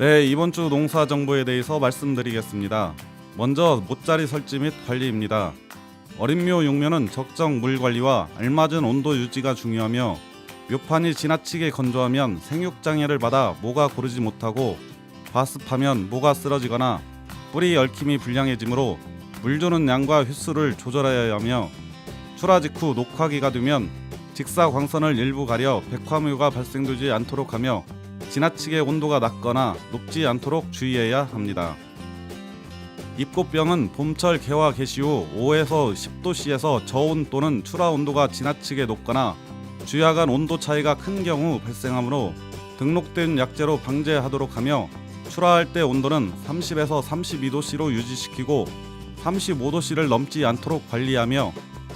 네, 이번 주 농사 정보에 대해서 말씀드리겠습니다. 먼저 모짜리 설치 및 관리입니다. 어린묘 용묘는 적정 물 관리와 알맞은 온도 유지가 중요하며 묘판이 지나치게 건조하면 생육 장애를 받아 모가 고르지 못하고 과습하면 모가 쓰러지거나 뿌리 얽힘이 불량해지므로 물 주는 양과 휘수를 조절하여야 하며 출하 직후 녹화기가 되면 직사 광선을 일부 가려 백화묘가 발생되지 않도록 하며 지나치게 온도가 낮거나 높지 않도록 주의해야 합니다. 입꽃병은 봄철 개화 개시 후 5에서 10도씨에서 저온 또는 출하 온도가 지나치게 높거나 주야간 온도 차이가 큰 경우 발생하므로 등록된 약재로 방제하도록 하며 출하할 때 온도는 30에서 32도씨로 유지시키고 35도씨를 넘지 않도록 관리하며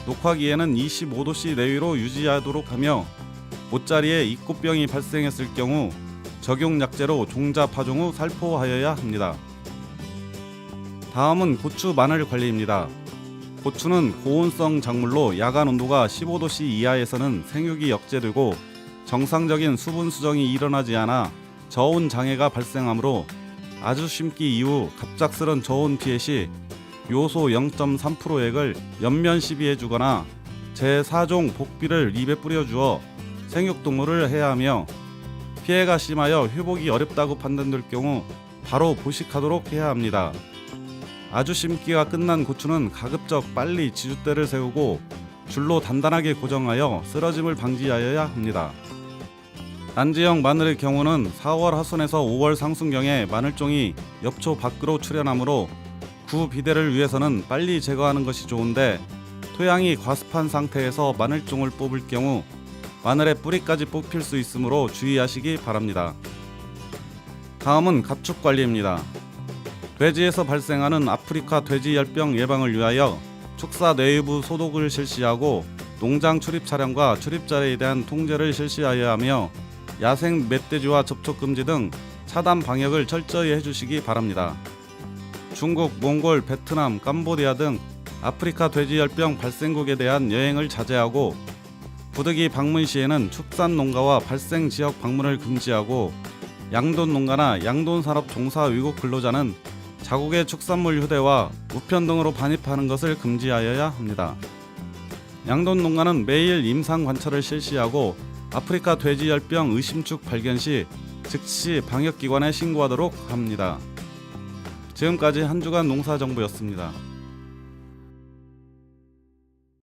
녹화기에는 25도씨 내외로 유지하도록 하며 옷자리에 입꽃병이 발생했을 경우 적용 약재로 종자 파종 후 살포하여야 합니다. 다음은 고추 마늘 관리입니다. 고추는 고온성 작물로 야간 온도가 15도씨 이하에서는 생육이 억제되고 정상적인 수분 수정이 일어나지 않아 저온 장애가 발생하므로 아주 심기 이후 갑작스런 저온 피해 시 요소 0.3%액을 연면 시비해 주거나 제4종 복비를 입에 뿌려 주어 생육동물을 해야 하며 피해가 심하여 회복이 어렵다고 판단될 경우 바로 보식하도록 해야 합니다. 아주 심기가 끝난 고추는 가급적 빨리 지주대를 세우고 줄로 단단하게 고정하여 쓰러짐을 방지하여야 합니다. 난지형 마늘의 경우는 4월 하순에서 5월 상순경에 마늘종이 엽초 밖으로 출현하므로 구 비대를 위해서는 빨리 제거하는 것이 좋은데 토양이 과습한 상태에서 마늘종을 뽑을 경우 마늘의 뿌리까지 뽑힐 수 있으므로 주의하시기 바랍니다. 다음은 가축 관리입니다. 돼지에서 발생하는 아프리카 돼지 열병 예방을 위하여 축사 내부 소독을 실시하고 농장 출입 차량과 출입자에 대한 통제를 실시하여야 하며 야생 멧돼지와 접촉 금지 등 차단 방역을 철저히 해주시기 바랍니다. 중국, 몽골, 베트남, 캄보디아 등 아프리카 돼지열병 발생국에 대한 여행을 자제하고 부득이 방문 시에는 축산 농가와 발생 지역 방문을 금지하고 양돈 농가나 양돈 산업 종사 외국 근로자는 자국의 축산물 휴대와 우편 등으로 반입하는 것을 금지하여야 합니다. 양돈 농가는 매일 임상 관찰을 실시하고 아프리카 돼지 열병 의심축 발견 시 즉시 방역기관에 신고하도록 합니다. 지금까지 한 주간 농사 정보였습니다.